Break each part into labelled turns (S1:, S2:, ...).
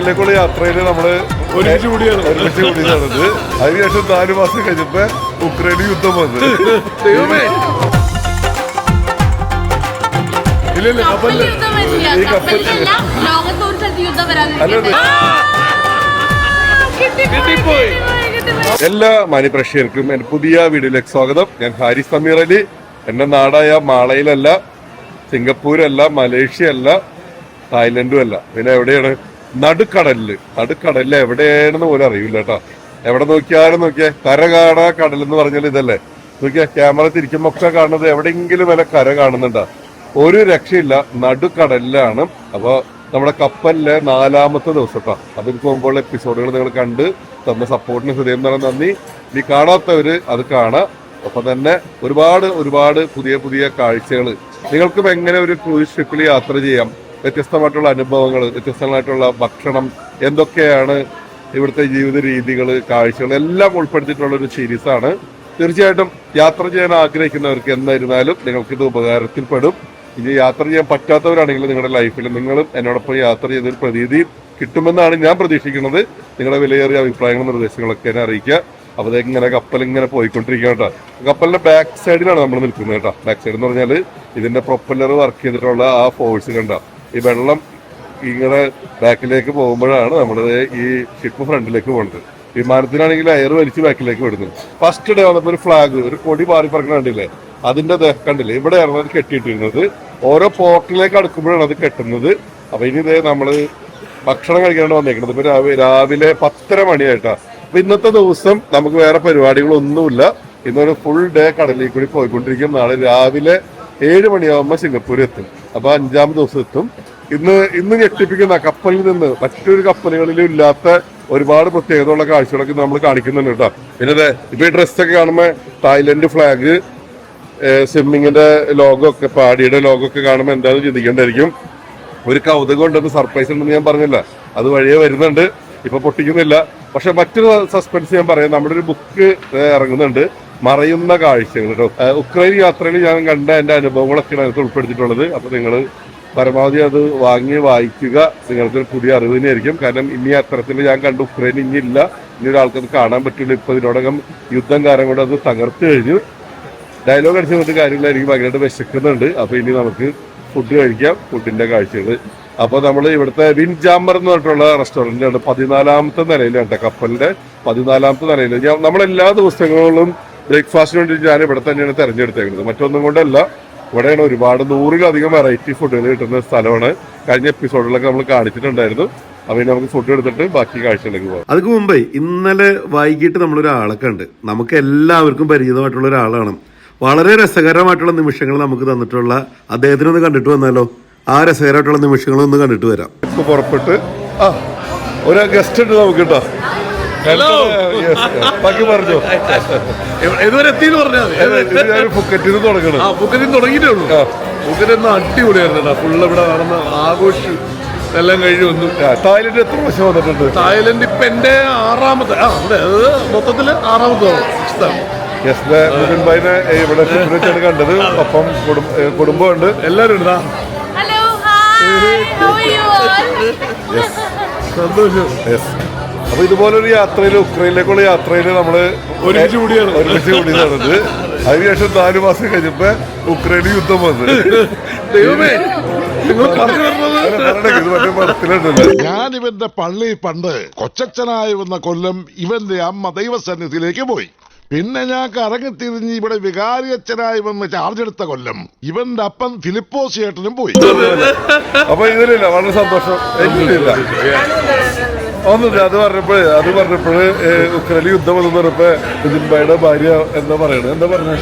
S1: ഉക്രൈനിലേക്കുള്ള യാത്രയിൽ നമ്മൾ
S2: ഒരുമിച്ച് കൂടിയാണ്.
S1: ഒരുമിച്ച് കൂടിയതാണിത്. അതിനുശേഷം നാല് മാസം കഴിഞ്ഞപ്പോ ഉക്രൈന് യുദ്ധം വന്ന്.
S2: ദൈവമേ. ഇല്ല
S3: കപ്പലിൽ.
S1: ഈ
S3: കിട്ടിപ്പോയി,
S2: കിട്ടിപ്പോയി.
S1: എല്ലാ മാന്യപ്രേക്ഷകർക്കും എന്റെ പുതിയ വീഡിയോയിലേക്ക് സ്വാഗതം. ഞാൻ ഹാരിസ് സമീർ അലി. എന്റെ നാടായ മാളയിലല്ല സിംഗപ്പൂരല്ല മലേഷ്യ അല്ല തായ്ലൻഡും അല്ല പിന്നെ എവിടെയാണ്? നടുക്കടലിൽ. നടുക്കടലിൽ എവിടെയാണെന്ന് പോലും അറിയില്ല കേട്ടോ. എവിടെ നോക്കിയാലും നോക്കിയേ കര കാണാ കടൽ എന്ന് പറഞ്ഞാൽ ഇതല്ലേ. നോക്കിയാ ക്യാമറ തിരിക്കുമ്പോ ഒക്കെ കാണുന്നത് എവിടെയെങ്കിലും വല്ല കര കാണുന്നുണ്ടോ. ഒരു രക്ഷയില്ല നടുക്കടലിലാണ്. അപ്പൊ നമ്മുടെ കപ്പലിലെ നാലാമത്തെ ദിവസം കേട്ടോ. അതിൽ പോകുമ്പോൾ എപ്പിസോഡുകൾ നിങ്ങൾ കണ്ട് തന്ന സപ്പോർട്ടിന് ഹൃദയം നിറഞ്ഞ നന്ദി. ഇനി കാണാത്തവര് അത് കാണാം. ഒപ്പം തന്നെ ഒരുപാട് ഒരുപാട് പുതിയ പുതിയ കാഴ്ചകൾ നിങ്ങൾക്കും എങ്ങനെ ഒരു ക്രൂയിസ് ഷിപ്പിൽ യാത്ര ചെയ്യാം? വ്യത്യസ്തമായിട്ടുള്ള അനുഭവങ്ങൾ വ്യത്യസ്തമായിട്ടുള്ള ഭക്ഷണം എന്തൊക്കെയാണ് ഇവിടുത്തെ ജീവിത രീതികൾ കാഴ്ചകൾ എല്ലാം ഉൾപ്പെടുത്തിയിട്ടുള്ള ഒരു സീരീസാണ് തീർച്ചയായിട്ടും യാത്ര ചെയ്യാൻ ആഗ്രഹിക്കുന്നവർക്ക് എന്തായിരുന്നാലും നിങ്ങൾക്കിത് ഉപകാരത്തിൽപ്പെടും ഇനി യാത്ര ചെയ്യാൻ പറ്റാത്തവരാണെങ്കിൽ നിങ്ങളുടെ ലൈഫിൽ നിങ്ങളും എന്നോടൊപ്പം യാത്ര ചെയ്തൊരു പ്രതീതി കിട്ടുമെന്നാണ് ഞാൻ പ്രതീക്ഷിക്കുന്നത്. നിങ്ങളുടെ വിലയേറിയ അഭിപ്രായങ്ങളും നിർദ്ദേശങ്ങളൊക്കെ എന്നെ അറിയിക്കുക. അപ്പോൾ ഇങ്ങനെ കപ്പൽ ഇങ്ങനെ പോയിക്കൊണ്ടിരിക്കുക കേട്ടോ. കപ്പലിന്റെ ബാക്ക് സൈഡിലാണ് നമ്മൾ നിൽക്കുന്നത് കേട്ടോ. ബാക്ക് സൈഡ് എന്ന് പറഞ്ഞാൽ ഇതിന്റെ പ്രൊപ്പല്ലർ വർക്ക് ചെയ്തിട്ടുള്ള ആ ഫോഴ്സ് കണ്ട? ഈ വെള്ളം ഇങ്ങനെ ബാക്കിലേക്ക് പോകുമ്പോഴാണ് നമ്മുടെ ഈ ഷിപ്പ് ഫ്രണ്ടിലേക്ക് പോകുന്നത് വിമാനത്തിനാണെങ്കിൽ എയർ വലിച്ച് ബാക്കിലേക്ക് വിടുന്നത് ഫസ്റ്റ് ഡേ വന്നപ്പോൾ ഒരു ഫ്ലാഗ് ഒരു കൊടി പാറി പറക്കണ കണ്ടില്ലേ? അതിന്റെ കണ്ടില്ലേ? ഇവിടെയാണ് അത് കെട്ടിയിട്ടിരുന്നത്. ഓരോ പോർട്ടിലേക്ക് അടുക്കുമ്പോഴാണ് അത് കെട്ടുന്നത്. അപ്പൊ ഇനി ഇതേ നമ്മൾ ഭക്ഷണം കഴിക്കാനാണ് വന്നേക്കുന്നത് ഇപ്പൊ രാവിലെ പത്തര മണിയായിട്ടാ. അപ്പൊ ഇന്നത്തെ ദിവസം നമുക്ക് വേറെ പരിപാടികളൊന്നുമില്ല. ഇന്നൊരു ഫുൾ ഡേ കടലിൽ കൂടി പോയിക്കൊണ്ടിരിക്കും. നാളെ രാവിലെ ഏഴ് മണിയാവുമ്പോ സിംഗപ്പൂരിൽ എത്തും. അപ്പൊ അഞ്ചാം ദിവസം എത്തും. ഇന്ന് ഇന്ന് ഞെട്ടിപ്പിക്കുന്ന കപ്പലിൽ നിന്ന് മറ്റൊരു കപ്പലുകളിലും ഇല്ലാത്ത ഒരുപാട് പ്രത്യേകതയുള്ള കാഴ്ചകളൊക്കെ നമ്മൾ കാണിക്കുന്നുണ്ട് കേട്ടോ. പിന്നെ അതെ ഇപ്പൊ ഈ ഡ്രസ്സൊക്കെ കാണുമ്പോൾ തായ്ലൻഡ് ഫ്ലാഗ് സ്വിമ്മിങ്ങിന്റെ ലോഗോ ഒക്കെ പാടിയുടെ ലോഗോ ഒക്കെ കാണുമ്പോൾ എന്താണെന്ന് ചിന്തിക്കേണ്ടായിരിക്കും. ഒരു കൗതുകം ഉണ്ടെന്ന് സർപ്രൈസ് ഉണ്ടെന്ന് ഞാൻ പറഞ്ഞില്ല. അത് വഴിയെ വരുന്നുണ്ട്. ഇപ്പൊ പൊട്ടിക്കുന്നില്ല. പക്ഷെ മറ്റൊരു സസ്പെൻസ് ഞാൻ പറയാം. നമ്മുടെ ഒരു ബുക്ക് ഇറങ്ങുന്നുണ്ട്. മറയുന്ന കാഴ്ചകൾ. കേട്ടോ ഉക്രൈൻ യാത്രയിൽ ഞാൻ കണ്ട എന്റെ അനുഭവങ്ങളൊക്കെയാണ് അതിനകത്ത് ഉൾപ്പെടുത്തിയിട്ടുള്ളത്. അപ്പൊ നിങ്ങൾ പരമാവധി അത് വാങ്ങി വായിക്കുക. നിങ്ങൾക്ക് പുതിയ അറിവ് തന്നെയായിരിക്കും. കാരണം ഇനി അത്തരത്തിൽ ഞാൻ കണ്ടു ഉക്രൈൻ ഇനിയില്ല. ഇനി ഒരാൾക്കത് കാണാൻ പറ്റില്ല. ഇപ്പൊ ഇതിനോടകം യുദ്ധം കാരണം കൊണ്ട് അത് തകർത്ത് കഴിഞ്ഞു. ഡയലോഗ് അടിച്ചു കൊണ്ട് കാര്യങ്ങളായിരിക്കും. ഭയങ്കരമായിട്ട് വിശക്കുന്നുണ്ട്. അപ്പൊ ഇനി നമുക്ക് ഫുഡ് കഴിക്കാം. ഫുഡിന്റെ കാഴ്ചകൾ അപ്പൊ നമ്മൾ ഇവിടുത്തെ വിൻ ജാമ്പർ എന്ന് പറഞ്ഞിട്ടുള്ള റെസ്റ്റോറന്റാണ് പതിനാലാമത്തെ നിലയിലാണ് കപ്പലിന്റെ പതിനാലാമത്തെ നിലയിൽ ഞാൻ നമ്മളെല്ലാ ദിവസങ്ങളിലും ബ്രേക്ക്ഫാസ്റ്റിന് വേണ്ടി ഞാൻ ഇവിടെ തന്നെയാണ് തെരഞ്ഞെടുത്തേക്കുന്നത്. മറ്റൊന്നും കൊണ്ടല്ല ഇവിടെയാണ് ഒരുപാട് നൂറിലധികം വെറൈറ്റി ഫുഡുകൾ കിട്ടുന്ന സ്ഥലമാണ്. കഴിഞ്ഞ എപ്പിസോഡിലൊക്കെ നമ്മൾ കാണിച്ചിട്ടുണ്ടായിരുന്നു. ഇനി നമുക്ക് ഫുഡ് എടുത്തിട്ട് ബാക്കി കാഴ്ചകളിലേക്ക് പോകാം.
S4: അതിന് മുമ്പേ ഇന്നലെ വൈകിട്ട് നമ്മളൊരാളെ കണ്ട് നമുക്ക് എല്ലാവർക്കും പരിചിതമായിട്ടുള്ള ഒരാളാണ്. വളരെ രസകരമായിട്ടുള്ള നിമിഷങ്ങൾ നമുക്ക് തന്നിട്ടുള്ള അദ്ദേഹത്തിനൊന്ന് കണ്ടിട്ട് വന്നാലോ? ആ രസകരമായിട്ടുള്ള നിമിഷങ്ങളൊന്ന് കണ്ടിട്ട് വരാം.
S1: ഇപ്പൊ പുറപ്പെട്ട് ആ ഒരു ഗസ്റ്റ് ഉണ്ട് നമുക്ക് കേട്ടോ. ബാക്കി പറഞ്ഞു.
S2: ഇതുവരെ എത്തിയെന്ന് പറഞ്ഞാൽ
S1: ഫുക്കറ്റിൽ നിന്ന് തുടങ്ങണം
S2: ആ ബുക്കറ്റിൽ തുടങ്ങിയിട്ടേ ഉള്ളൂ. ഫുക്കറ്റ് ഒന്ന് അടിപൊളിയായിരുന്നു ഫുള്ള് ഇവിടെ നടന്ന ആഘോഷം എല്ലാം കഴിഞ്ഞു വന്നു.
S1: തായ്ലൻഡ് എത്ര പ്രാവശ്യം വന്നിട്ടുണ്ട്?
S2: തായ്ലൻഡ് ഇപ്പൊ എന്റെ ആറാമത്തെ ആ അതെ അത് മൊത്തത്തിൽ ആറാമത്തെ ആണ്
S1: യെസ് മുഖൻ ഭായിനെ ഇവിടെ വെച്ചാണ് കണ്ടത്. ഒപ്പം കുടുംബമുണ്ട്.
S2: എല്ലാരും ഉണ്ട് സന്തോഷം
S1: യെസ് അപ്പൊ ഇതുപോലൊരു യാത്രയിൽ ഉക്രൈനിലേക്കുള്ള യാത്രയിൽ നമ്മൾ
S2: ഒരുമിച്ച് കൂടിയാണ്.
S1: ഒരുമിച്ച് കൂടി നടന്നത് അതിനുശേഷം നാല് മാസം കഴിഞ്ഞപ്പോ ഉക്രൈന് യുദ്ധം വന്നത്
S2: ദൈവമേ
S5: ഞാൻ ഇവന്റെ പള്ളി പണ്ട് കൊച്ചച്ഛനായി വന്ന കൊല്ലം ഇവന്റെ അമ്മ ദൈവസന്നിധിയിലേക്ക് പോയി. പിന്നെ ഞാൻ കറങ്ങിത്തിരിഞ്ഞ് ഇവിടെ വികാരിയച്ഛനായി വന്ന് ചാർജ് എടുത്ത കൊല്ലം ഇവന്റെ അപ്പൻ ഫിലിപ്പോസ് ചേട്ടനും പോയി.
S1: അപ്പൊ ഇതിലില്ല വളരെ സന്തോഷം. ഒന്നുമില്ല അത് പറഞ്ഞപ്പോഴേ അത് പറഞ്ഞപ്പോഴ് ഉക്രലി യുദ്ധം എന്ന് പറഞ്ഞപ്പോ ഇതിൻബായുടെ ഭാര്യ എന്താ പറയണത് എന്താ
S3: പറഞ്ഞ?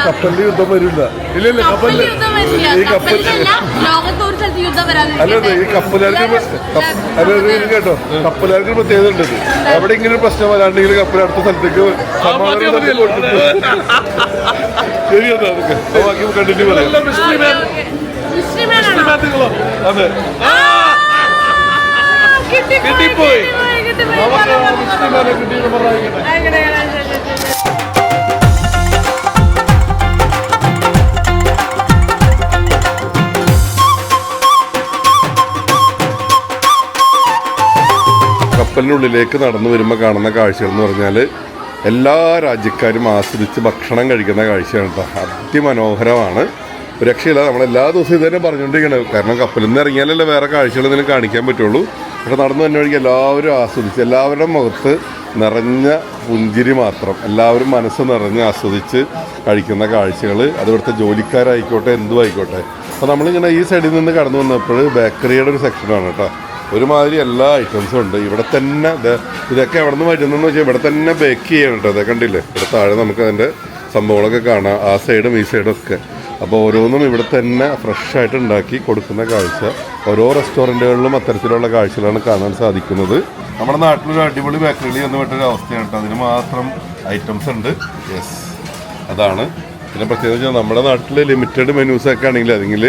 S3: കപ്പലിന്റെ.
S1: കപ്പലിൽ യുദ്ധം വരില്ല.
S2: ഇല്ല ഇല്ല
S3: കപ്പലിൽ കപ്പലിൽ
S1: ഈ കപ്പൽ-
S3: അല്ല.
S1: ഈ കപ്പലുകാർക്ക് അല്ല കേട്ടോ. കപ്പലുകാർക്ക് പ്രത്യേകത ഉണ്ട് അവിടെ ഇങ്ങനെ ഒരു പ്രശ്നം വരാണ്ടെങ്കിൽ കപ്പൽ അടുത്ത സ്ഥലത്തേക്ക് സമാധാനം ബാക്കി കണ്ടിന്യൂ പറയാം. അതെ.
S3: കിട്ടിപ്പോയി.
S1: കപ്പലിനുള്ളിലേക്ക് നടന്നു വരുമ്പോൾ കാണുന്ന കാഴ്ചകൾ എന്ന് പറഞ്ഞാൽ എല്ലാ രാജ്യക്കാരും ആസ്വദിച്ച് ഭക്ഷണം കഴിക്കുന്ന കാഴ്ചയാണ് കേട്ടോ. അതിമനോഹരമാണ്. രക്ഷയില്ല നമ്മൾ എല്ലാ ദിവസവും ഇത് തന്നെ പറഞ്ഞുകൊണ്ടിരിക്കണം കാരണം കപ്പലിൽ നിന്ന് ഇറങ്ങിയാലല്ലേ വേറെ കാഴ്ചകൾ എന്തെങ്കിലും കാണിക്കാൻ പറ്റുള്ളൂ. പക്ഷെ നടന്നു തന്നെ വഴിക്ക് എല്ലാവരും ആസ്വദിച്ച് എല്ലാവരുടെ മുഖത്ത് നിറഞ്ഞ പുഞ്ചിരി മാത്രം എല്ലാവരും മനസ്സ് നിറഞ്ഞ് ആസ്വദിച്ച് കഴിക്കുന്ന കാഴ്ചകൾ അതിവിടുത്തെ ജോലിക്കാരായിക്കോട്ടെ എന്തും ആയിക്കോട്ടെ അപ്പോൾ നമ്മളിങ്ങനെ ഈ സൈഡിൽ നിന്ന് കടന്നു വന്നപ്പോൾ ബേക്കറിയുടെ ഒരു സെക്ഷനാണ് കേട്ടോ. ഒരുമാതിരി എല്ലാ ഐറ്റംസും ഉണ്ട്. ഇവിടെ തന്നെ ഇതൊക്കെ എവിടെ നിന്ന് വരുന്നതെന്ന് വെച്ചാൽ ഇവിടെ തന്നെ ബേക്ക് ചെയ്യണം കേട്ടോ. അതൊക്കെ കണ്ടില്ലേ? ഇവിടെ താഴെ നമുക്ക് അതിന്റെ സംഭവങ്ങളൊക്കെ കാണാം. ആ സൈഡും ഈ സൈഡും ഒക്കെ. അപ്പോൾ ഓരോന്നും ഇവിടെ തന്നെ ഫ്രഷായിട്ട് ഉണ്ടാക്കി കൊടുക്കുന്ന കാഴ്ച. ഓരോ റെസ്റ്റോറന്റുകളിലും അത്തരത്തിലുള്ള കാഴ്ചകളാണ് കാണാൻ സാധിക്കുന്നത്. നമ്മുടെ നാട്ടിലൊരു അടിപൊളി ബേക്കറിയിൽ എന്ന് പറഞ്ഞൊരു അവസ്ഥയാണ് കേട്ടോ അതിന് മാത്രം ഐറ്റംസ് ഉണ്ട്. യെസ് അതാണ്. പിന്നെ പ്രത്യേകിച്ച് വെച്ചാൽ നമ്മുടെ നാട്ടിൽ ലിമിറ്റഡ് മെനൂസ് ഒക്കെ ആണെങ്കിൽ അല്ലെങ്കിൽ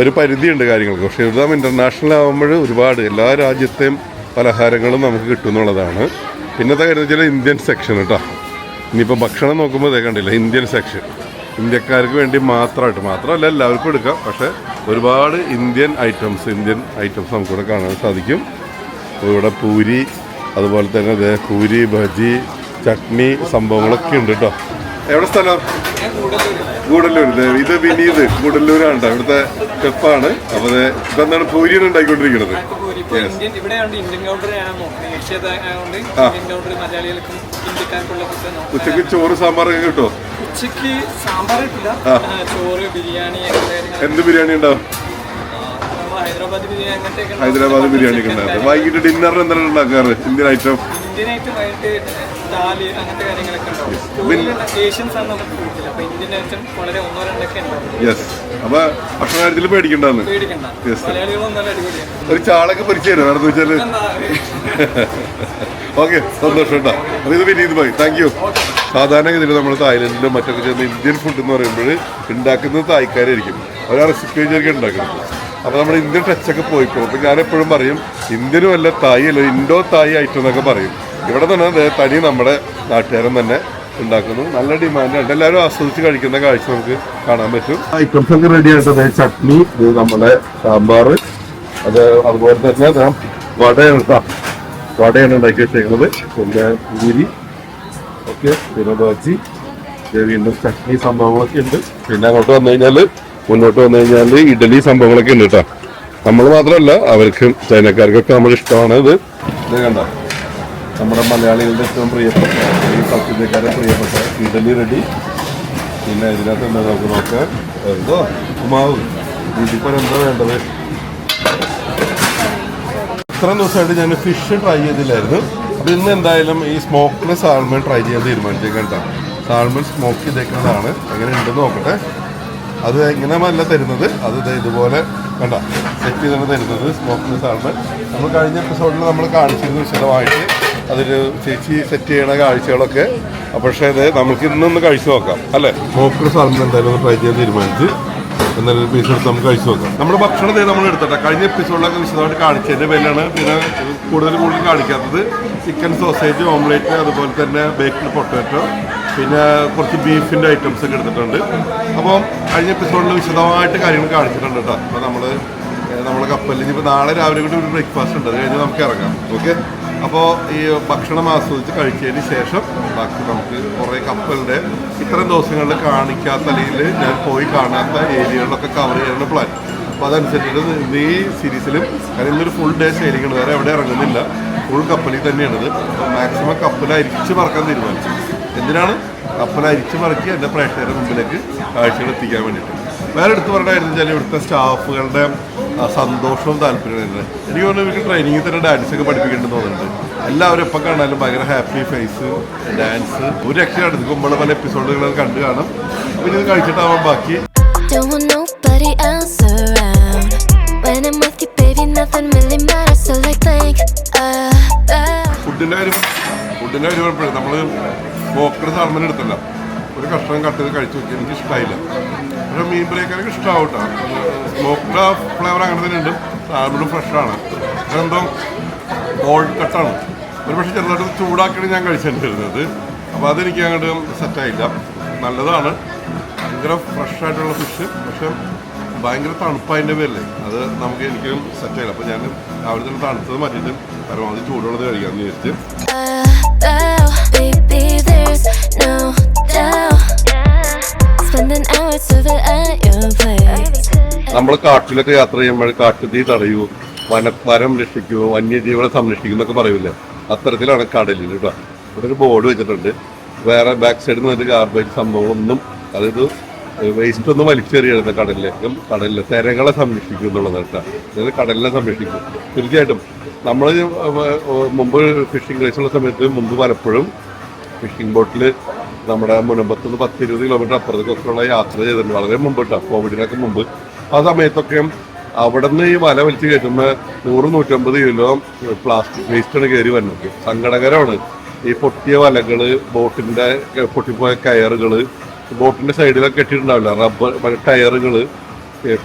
S1: ഒരു പരിധിയുണ്ട് കാര്യങ്ങൾക്ക്. പക്ഷേ ഇവിടുത്തെ ഇന്റർനാഷണൽ ആകുമ്പോൾ ഒരുപാട് എല്ലാ രാജ്യത്തെയും പലഹാരങ്ങളും നമുക്ക് കിട്ടും എന്നുള്ളതാണ് പിന്നത്തെ കാര്യം വെച്ചാൽ ഇന്ത്യൻ സെക്ഷൻ കേട്ടോ ഇനിയിപ്പോൾ ഭക്ഷണം നോക്കുമ്പോൾ ഇതേ കണ്ടില്ല? ഇന്ത്യൻ സെക്ഷൻ ഇന്ത്യക്കാർക്ക് വേണ്ടി മാത്രമായിട്ട് മാത്രമല്ല എല്ലാവർക്കും എടുക്കാം. പക്ഷേ ഒരുപാട് ഇന്ത്യൻ ഐറ്റംസ് ഇന്ത്യൻ ഐറ്റംസ് നമുക്കിവിടെ കാണാൻ സാധിക്കും. ഇവിടെ പൂരി അതുപോലെ തന്നെ പൂരി ബജി ചട്നി സംഭവങ്ങളൊക്കെ ഉണ്ട് കേട്ടോ എവിടെ സ്ഥലം? ഗൂഡല്ലൂർ ഇത് വിനീത് ഗൂഡല്ലൂരാണ്. ഇവിടുത്തെ ഷെഫാണ്. അപ്പോൾ ഇപ്പൊ എന്താണ് പൂരിയാണ്
S6: ഉണ്ടായിക്കൊണ്ടിരിക്കുന്നത്?
S1: ഉച്ചയ്ക്ക് ചോറ് സാമ്പാറൊക്കെ കിട്ടുമോ
S6: ഉച്ചയ്ക്ക് സാമ്പാർ ചോറ് ബിരിയാണി
S1: എന്ത് ബിരിയാണി ഉണ്ടാവും?
S6: ഹൈദരാബാദ് ബിരിയാണി
S1: ഒക്കെ ഉണ്ടാവും. വൈകിട്ട് ഡിന്നറിന് എന്താണ് ഉണ്ടാക്കാറ്? Indian item?
S6: ഇന്ത്യൻ ഐറ്റം ദാൽ അങ്ങനത്തെ കാര്യങ്ങളൊക്കെ
S1: യെസ് അപ്പൊ ഭക്ഷണ കാര്യത്തിൽ പേടിക്കണ്ടെന്ന്. ഒരു ചാളൊക്കെ തരും വേറെ
S6: വെച്ചാൽ?
S1: ഓക്കെ സന്തോഷം കേട്ടോ. അപ്പൊ ഇത് വിനീത് ഭായി താങ്ക് യു സാധാരണഗതിയിൽ നമ്മൾ തായ്ലൻഡിലും മറ്റൊക്കെ ചെന്ന് ഇന്ത്യൻ ഫുഡ് എന്ന് പറയുമ്പോൾ ഉണ്ടാക്കുന്നത് തായ്ക്കാരായിരിക്കും. അവരാ റെസിപ്പി വെച്ചൊക്കെ ഉണ്ടാക്കുന്നത് അപ്പോൾ നമ്മുടെ ഇന്ത്യൻ ടച്ചൊക്കെ പോയിക്കോളും. അപ്പോൾ ഞാനെപ്പോഴും പറയും ഇന്ത്യനും അല്ല തായ് അല്ല ഇൻഡോ തായ് ആയിട്ടെന്നൊക്കെ എന്നൊക്കെ പറയും. ഇവിടെ തന്നെ തടി നമ്മുടെ നാട്ടുകാരൻ തന്നെ ഉണ്ടാക്കുന്നു. നല്ല ഡിമാൻഡാണ് എല്ലാവരും ആസ്വദിച്ച് കഴിക്കുന്ന കാഴ്ച നമുക്ക് കാണാൻ പറ്റും. ഐറ്റംസ് ഒക്കെ റെഡി ആയിട്ട് ചട്നി ഇത് നമ്മുടെ സാമ്പാർ. അത് അതുപോലെ തന്നെ വടയാണ്. വടയാണ് ഉണ്ടാക്കി വെച്ചേക്കുന്നത്. പിന്നെ പൂരി ഓക്കെ പിന്നെ ബാച്ചി വീണ്ടും ചട്നി സംഭവങ്ങളൊക്കെ ഉണ്ട്. പിന്നെ അങ്ങോട്ട് വന്നു കഴിഞ്ഞാൽ മുന്നോട്ട് വന്നു കഴിഞ്ഞാൽ ഇഡലി സംഭവങ്ങളൊക്കെ ഉണ്ട് കേട്ടോ നമ്മൾ മാത്രമല്ല അവർക്ക് ചൈനക്കാർക്കൊക്കെ നമ്മുടെ ഇഷ്ടമാണ് ഇത്. കണ്ട? നമ്മുടെ മലയാളികളുടെ ഏറ്റവും പ്രിയപ്പെട്ട ഈ സൗത്ത് ഇന്ത്യക്കാരെ പ്രിയപ്പെട്ട ഇഡലി റെഡി. പിന്നെ ഇതിനകത്ത് എന്താ നമുക്ക് നോക്കാം? എന്തോ? ഉമാവ്. ഇതിപ്പോൾ എന്താ വേണ്ടത്? ഇത്രയും ദിവസമായിട്ട് ഞാൻ ഫിഷ് ട്രൈ ചെയ്തില്ലായിരുന്നു. അപ്പോൾ ഇന്ന് എന്തായാലും ഈ സ്മോക്കിന് സാൽമൺ ട്രൈ ചെയ്യാൻ തീരുമാനിച്ചേക്കണ്ട സാൾമൺ സാൽമൺ സ്മോക്ക് ചെയ്തേക്കുന്നതാണ്. എങ്ങനെ ഉണ്ടെന്ന് നോക്കട്ടെ. അത് എങ്ങനെയല്ല തരുന്നത്? അത് ഇതുപോലെ കണ്ട. സെറ്റ് ചെയ്താണ് തരുന്നത് സ്മോക്കിന് സാൽമൺ നമ്മൾ കഴിഞ്ഞ എപ്പിസോഡിൽ നമ്മൾ കാണിച്ചിരുന്നു വിശദമായിട്ട്. അതൊരു ചേച്ചി സെറ്റ് ചെയ്യണ കാഴ്ചകളൊക്കെ. പക്ഷേ അത് നമുക്ക് ഇന്നൊന്ന് കഴിച്ചു നോക്കാം അല്ലേ? സ്മോക്കിന് സാധനം എന്തായാലും ഒന്ന് ട്രൈ ചെയ്യാൻ തീരുമാനിച്ച് എന്നാലും പീസ് എടുത്ത് നമുക്ക് കഴിച്ചു നോക്കാം. നമ്മുടെ ഭക്ഷണം നമ്മൾ എടുത്തിട്ട് കഴിഞ്ഞ എപ്പിസോഡിലൊക്കെ വിശദമായിട്ട് കാണിച്ചതിന്റെ പേരിലാണ് പിന്നെ കൂടുതൽ കൂടുതൽ കാണിക്കാത്തത് ചിക്കൻ സോസേജ് ഓംലേറ്റ് അതുപോലെ തന്നെ ബേക്കഡ് പൊട്ടറ്റോ പിന്നെ കുറച്ച് ബീഫിന്റെ ഐറ്റംസ് ഒക്കെ എടുത്തിട്ടുണ്ട്. അപ്പോൾ കഴിഞ്ഞ എപ്പിസോഡിൽ വിശദമായിട്ട് കാര്യങ്ങൾ കാണിച്ചിട്ടുണ്ട് കേട്ടോ അപ്പോൾ നമ്മൾ നമ്മുടെ കപ്പലിൽ ഇപ്പോൾ നാളെ രാവിലെ കൂടി ഒരു ബ്രേക്ക്ഫാസ്റ്റ് ഉണ്ട്. അത് കഴിഞ്ഞ് നമുക്ക് ഇറങ്ങാം. ഓക്കെ അപ്പോൾ ഈ ഭക്ഷണം ആസ്വദിച്ച് കഴിച്ചതിന് ശേഷം ബാക്കി നമുക്ക് കുറേ കപ്പലിന്റെ ഇത്തരം ദിവസങ്ങളിൽ കാണിക്കാത്ത അല്ലെങ്കിൽ ഞാൻ പോയി കാണാത്ത ഏരിയകളിലൊക്കെ കവർ ചെയ്യാനുള്ള പ്ലാൻ അപ്പോൾ അതനുസരിച്ചിട്ട് ഈ സീരീസിലും കാര്യം ഇന്നൊരു ഫുൾ ഡേ ശൈലികൾ വേറെ എവിടെ ഇറങ്ങുന്നില്ല. ഫുൾ കപ്പലിൽ തന്നെയാണിത്. അപ്പോൾ മാക്സിമം കപ്പൽ പറക്കാൻ തീരുമാനിച്ചു. എന്തിനാണ്? കപ്പൽ പറക്കി എന്റെ പ്രേക്ഷകരുടെ മുമ്പിലേക്ക് കാഴ്ചകൾ എത്തിക്കാൻ വേണ്ടിയിട്ട്. വേറെ എടുത്തു പറഞ്ഞായിരുന്നു വെച്ചാൽ ഇവിടുത്തെ സ്റ്റാഫുകളുടെ സന്തോഷവും താല്പര്യവും എനിക്ക് തോന്നുന്നു ഇവർക്ക് ട്രെയിനിങ്ങിൽ തന്നെ ഡാൻസൊക്കെ പഠിപ്പിക്കേണ്ടെന്ന് തോന്നുന്നുണ്ട് എല്ലാവരും എപ്പോൾ കാണാനും ഭയങ്കര ഹാപ്പി ഫേസ് ഡാൻസ് ഒരു രക്ഷ എടുക്കുമ്പോൾ പല എപ്പിസോഡുകൾ കണ്ടു കാണും പിന്നെ ഇത് കഴിച്ചിട്ടാവാൻ ബാക്കി.
S7: When I'm with you, baby, nothing really matters. So like think about.
S1: ഫുഡിന്റെ കാര്യം ഫുഡിന്റെ കാര്യം നമ്മൾ സ്മോക്കഡ് സാധനം എടുത്തല്ല ഒരു കഷ്ണം കട്ട് ചെയ്ത് കഴിച്ചു നോക്കി എനിക്ക് ഇഷ്ടമായില്ല പക്ഷേ മീൻ ബ്രേക്കറിക്ക് ഇഷ്ടമാവും സ്മോക്ക്ഡ് ഫ്ലേവർ അങ്ങനെ തന്നെ ഉണ്ട്. സാൽമണും ഫ്രഷാണ് അതെന്തോ കോൾഡ് കട്ടാണ് ഒരു പക്ഷേ ചെറുതായിട്ട് ചൂടാക്കിയാണ് ഞാൻ കഴിച്ചിട്ടുണ്ടായിരുന്നത് അപ്പോൾ അതെനിക്ക് അങ്ങോട്ട് സെറ്റായില്ല നല്ലതാണ്. ഭയങ്കര ഫ്രഷായിട്ടുള്ള ഫിഷ് പക്ഷെ ഭയങ്കര തണുപ്പതിന്റെ പേരില്ലേ അത് നമുക്ക് എനിക്കും സെറ്റായില്ല അപ്പോൾ ഞാൻ രാവിലെ തന്നെ തണുത്തത് മാറ്റിയിട്ട് പരമാവധി ചൂടുള്ളത് കഴിക്കാമെന്ന് വിചാരിച്ച്. നമ്മൾ കാട്ടിലൊക്കെ യാത്ര ചെയ്യുമ്പോൾ കാട്ടുതീ തടയൂ വന വനം രക്ഷിക്കൂ വന്യജീവികളെ സംരക്ഷിക്കും എന്നൊക്കെ പറയൂലേ അത്തരത്തിലാണ് കടലിൽ കേട്ടോ. ഇവിടെ ഒരു ബോർഡ് വെച്ചിട്ടുണ്ട്. വേറെ ബാക്ക് സൈഡിൽ നിന്ന് ഗാർബേജ് സംഭവങ്ങളൊന്നും അതായത് വേസ്റ്റ് ഒന്നും വലിച്ചെറിയരുത് കടലിലേക്കും കടലിലെ തിരകളെ സംരക്ഷിക്കും എന്നുള്ളത് കേട്ടോ. അതായത് കടലിനെ സംരക്ഷിക്കും. തീർച്ചയായിട്ടും നമ്മൾ മുമ്പ് ഫിഷിംഗ് റേസ് ഉള്ള സമയത്ത് മുമ്പ് പലപ്പോഴും ഫിഷിംഗ് ബോട്ടിൽ നമ്മുടെ മുനമ്പത്ത് നിന്ന് പത്ത് ഇരുപത് കിലോമീറ്റർ അപ്പുറത്തേക്കൊക്കെയുള്ള യാത്ര ചെയ്തിട്ടുണ്ട്. വളരെ മുമ്പ് കേട്ടോ. കോവിഡിനൊക്കെ മുമ്പ്. ആ സമയത്തൊക്കെ അവിടെ നിന്ന് ഈ വല വലിച്ച് കയറ്റുന്ന നൂറ് നൂറ്റമ്പത് കിലോ പ്ലാസ്റ്റിക് വേസ്റ്റാണ് കയറി വരുന്നത് സങ്കടകരമാണ്. ഈ പൊട്ടിയ വലകൾ ബോട്ടിന്റെ പൊട്ടിപ്പോയ കയറുകൾ ബോട്ടിന്റെ സൈഡിലൊക്കെ കെട്ടിയിട്ടുണ്ടാവില്ല. റബ്ബർ ടയറുകൾ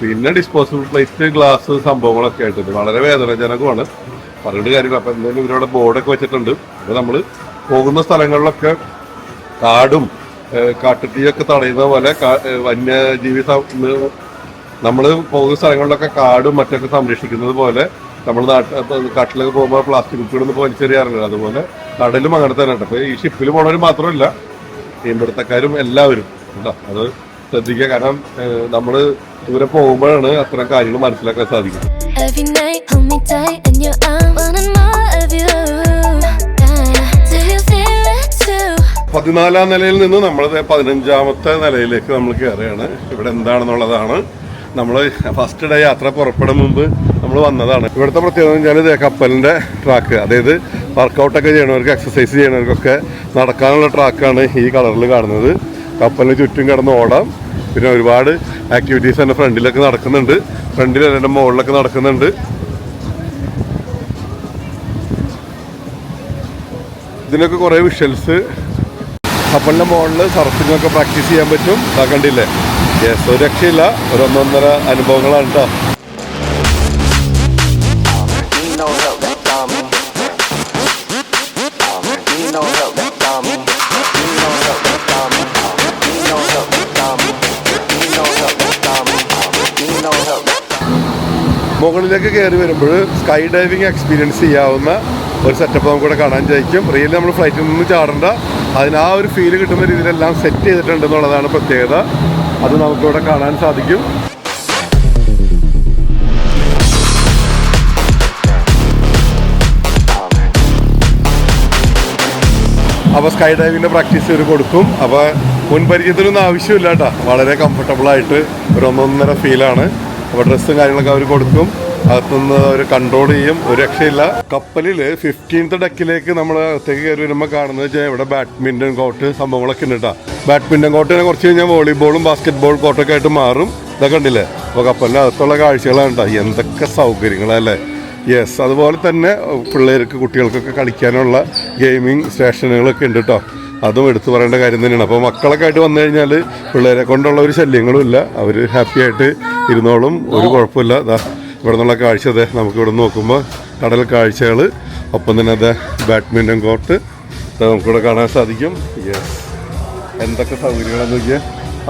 S1: പിന്നെ ഡിസ്പോസിബിൾ പ്ലേറ്റ് ഗ്ലാസ് സംഭവങ്ങളൊക്കെ ആയിട്ടുണ്ട് വളരെ വേദനാജനകമാണ്. പറഞ്ഞിട്ട് കാര്യമില്ല. അപ്പൊ എന്തായാലും ഇവരവിടെ ബോർഡൊക്കെ വെച്ചിട്ടുണ്ട്. അപ്പൊ നമ്മൾ പോകുന്ന സ്ഥലങ്ങളിലൊക്കെ കാടും കാട്ടുതീയൊക്കെ തടയുന്ന പോലെ വന്യജീവി നമ്മൾ പോകുന്ന സ്ഥലങ്ങളിലൊക്കെ കാടും മറ്റൊക്കെ സംരക്ഷിക്കുന്നത് പോലെ നമ്മൾ നാട്ടിൽ കാട്ടിലൊക്കെ പോകുമ്പോൾ പ്ലാസ്റ്റിക് കുപ്പികളൊന്നും വലിച്ചെറിയാറില്ല അതുപോലെ കടലും അങ്ങനെ തന്നെ ഉണ്ട് അപ്പൊ ഈ ഷിപ്പിൽ പോണവർ മാത്രമല്ല മീൻപിടുത്തക്കാരും എല്ലാവരും കേട്ടോ അത് ശ്രദ്ധിക്കുക കാരണം നമ്മൾ ദൂരെ പോകുമ്പോഴാണ് അത്തരം കാര്യങ്ങൾ മനസ്സിലാക്കാൻ സാധിക്കുന്നത്
S7: Every night, hold me tight in your arms. Wanting more of you. Do you feel it too?
S1: പതിനാലാം നിലയിൽ നിന്ന് നമ്മൾ പതിനഞ്ചാമത്തെ നിലയിലേക്ക് നമ്മൾ കയറുകയാണ് ഇവിടെ എന്താണെന്നുള്ളതാണ് നമ്മൾ ഫസ്റ്റ് ഡേ യാത്ര പുറപ്പെടും മുമ്പ് നമ്മൾ വന്നതാണ്. ഇവിടുത്തെ പ്രത്യേകത എന്ന് വെച്ചാൽ ഇത് കപ്പലിന്റെ ട്രാക്ക് അതായത് വർക്കൗട്ടൊക്കെ ചെയ്യണവർക്ക് എക്സസൈസ് ചെയ്യണവർക്കൊക്കെ നടക്കാനുള്ള ട്രാക്കാണ് ഈ കളറിൽ കാണുന്നത്. കപ്പലിന് ചുറ്റും കിടന്ന് ഓടാം. പിന്നെ ഒരുപാട് ആക്ടിവിറ്റീസ് തന്നെ ഫ്രണ്ടിലൊക്കെ നടക്കുന്നുണ്ട്. ഫ്രണ്ടിൽ അതിന്റെ മുകളിലൊക്കെ നടക്കുന്നുണ്ട്. ഇതിനൊക്കെ കുറേ വിഷ്വൽസ് കപ്പലിന്റെ മുകളിൽ സർഫിങ്ങൊക്കെ പ്രാക്ടീസ് ചെയ്യാൻ പറ്റും. ഇതാക്കണ്ടില്ലേ ഒരു രക്ഷയില്ല ഒരു ഒന്നൊന്നര അനുഭവങ്ങളാണ് കേട്ടോ മുകളിലേക്ക് കയറി വരുമ്പോൾ സ്കൈ ഡൈവിങ് എക്സ്പീരിയൻസ് ചെയ്യാവുന്ന ഒരു സെറ്റപ്പ് നമുക്കിവിടെ കാണാൻ ചോദിക്കും റിയലി നമ്മൾ ഫ്ലൈറ്റിൽ നിന്ന് ചാടേണ്ട. അതിന് ആ ഒരു ഫീൽ കിട്ടുന്ന രീതിയിലെല്ലാം സെറ്റ് ചെയ്തിട്ടുണ്ട് എന്നുള്ളതാണ് പ്രത്യേകത. അത് നമുക്കിവിടെ കാണാൻ സാധിക്കും. അപ്പോൾ സ്കൈ ഡൈവിങ്ങിന്റെ പ്രാക്ടീസ് ഇവർ കൊടുക്കും. അപ്പോൾ മുൻപരിചയത്തിനൊന്നും ആവശ്യമില്ല കേട്ടോ വളരെ കംഫർട്ടബിളായിട്ട് ഒരു ഒന്നൊന്നര ഫീലാണ് അപ്പോൾ ഡ്രസ്സും കാര്യങ്ങളൊക്കെ അവർ കൊടുക്കും. അകത്തുനിന്ന് അവർ കൺട്രോൾ ചെയ്യും ഒരു രക്ഷയില്ല. കപ്പലിൽ ഫിഫ്റ്റീൻത്ത് ഡെക്കിലേക്ക് നമ്മൾ അകത്തേക്ക് കയറി വരുമ്പോൾ കാണുന്നത് വെച്ചാൽ ഇവിടെ ബാഡ്മിന്റൺ കോർട്ട് സംഭവങ്ങളൊക്കെ ഉണ്ട് കേട്ടോ ബാഡ്മിന്റൺ കോർട്ടിനെ കുറച്ച് കഴിഞ്ഞാൽ വോളിബോളും ബാസ്കറ്റ് ബോൾ കോർട്ടൊക്കെ ആയിട്ട് മാറും. ഇതൊക്കെ കണ്ടില്ലേ? അപ്പോൾ കപ്പലിന്റെ അകത്തുള്ള കാഴ്ചകളാണ് കേട്ടോ എന്തൊക്കെ സൗകര്യങ്ങളല്ലേ? യെസ് അതുപോലെ തന്നെ പിള്ളേർക്ക് കുട്ടികൾക്കൊക്കെ കളിക്കാനുള്ള ഗെയിമിംഗ് സ്റ്റേഷനുകളൊക്കെ ഉണ്ട് കേട്ടോ അതും എടുത്തു പറയേണ്ട കാര്യം തന്നെയാണ്. അപ്പോൾ മക്കളൊക്കെ ആയിട്ട് വന്നു കഴിഞ്ഞാൽ പിള്ളേരെ കൊണ്ടുള്ള ഒരു ശല്യങ്ങളും ഇല്ല. അവർ ഹാപ്പിയായിട്ട് ഇരുന്നോളും. ഒരു കുഴപ്പമില്ല. ഇവിടെ നിന്നുള്ള കാഴ്ച അതെ നമുക്ക് ഇവിടെ നോക്കുമ്പോൾ കടൽ കാഴ്ചകൾ ഒപ്പം തന്നെ അതെ ബാഡ്മിന്റൺ കോർട്ട്. നമുക്കിവിടെ കാണാൻ സാധിക്കും. എന്തൊക്കെ സൗകര്യങ്ങളെന്ന് നോക്കിയാൽ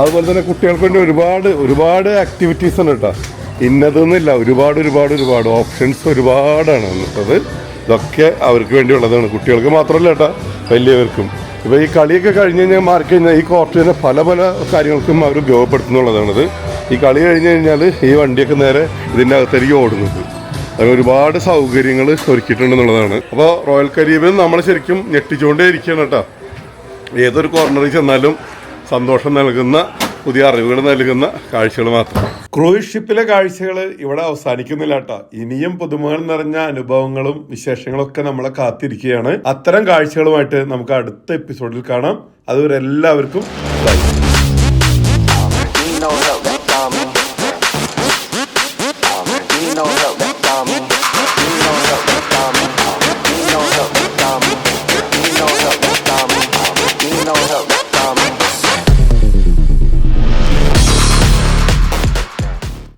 S1: അതുപോലെ തന്നെ കുട്ടികൾക്ക് വേണ്ടി ഒരുപാട് ഒരുപാട് ആക്ടിവിറ്റീസ് ഉണ്ട് കേട്ടോ. ഇന്നതെന്നില്ല ഒരുപാട് ഒരുപാട് ഒരുപാട് ഓപ്ഷൻസ് ഒരുപാടാണ് എന്നിട്ടത് ഇതൊക്കെ അവർക്ക് വേണ്ടിയുള്ളതാണ്. കുട്ടികൾക്ക് മാത്രമല്ല കേട്ടോ വലിയവർക്കും. ഇപ്പോൾ ഈ കളിയൊക്കെ കഴിഞ്ഞ് കഴിഞ്ഞാൽ മാറി കഴിഞ്ഞാൽ ഈ കോർട്ടിനെ പല പല കാര്യങ്ങൾക്കും അവർ ഉപയോഗപ്പെടുത്തുന്നുള്ളതാണിത്. ഈ കളി കഴിഞ്ഞ് കഴിഞ്ഞാൽ ഈ വണ്ടിയൊക്കെ നേരെ ഇതിന്റെ അകത്തേക്ക് ഓടുന്നത്. അങ്ങനെ ഒരുപാട് സൗകര്യങ്ങൾ ഒരുക്കിയിട്ടുണ്ടെന്നുള്ളതാണ് അപ്പോൾ റോയൽ കരീബിയൻ നമ്മൾ ശരിക്കും ഞെട്ടിച്ചുകൊണ്ടേ ഇരിക്കുകയാണ് കേട്ടോ. ഏതൊരു കോർണറിൽ ചെന്നാലും സന്തോഷം നൽകുന്ന പുതിയ അറിവുകൾ നൽകുന്ന കാഴ്ചകൾ മാത്രം. ക്രൂയിസ് ഷിപ്പിലെ കാഴ്ചകൾ ഇവിടെ അവസാനിക്കുന്നില്ല കേട്ടോ. ഇനിയും പുതുമകൾ നിറഞ്ഞ അനുഭവങ്ങളും വിശേഷങ്ങളും ഒക്കെ നമ്മളെ കാത്തിരിക്കുകയാണ്. അത്തരം കാഴ്ചകളുമായിട്ട് നമുക്ക് അടുത്ത എപ്പിസോഡിൽ കാണാം. അതുവരെ എല്ലാവർക്കും ബൈ.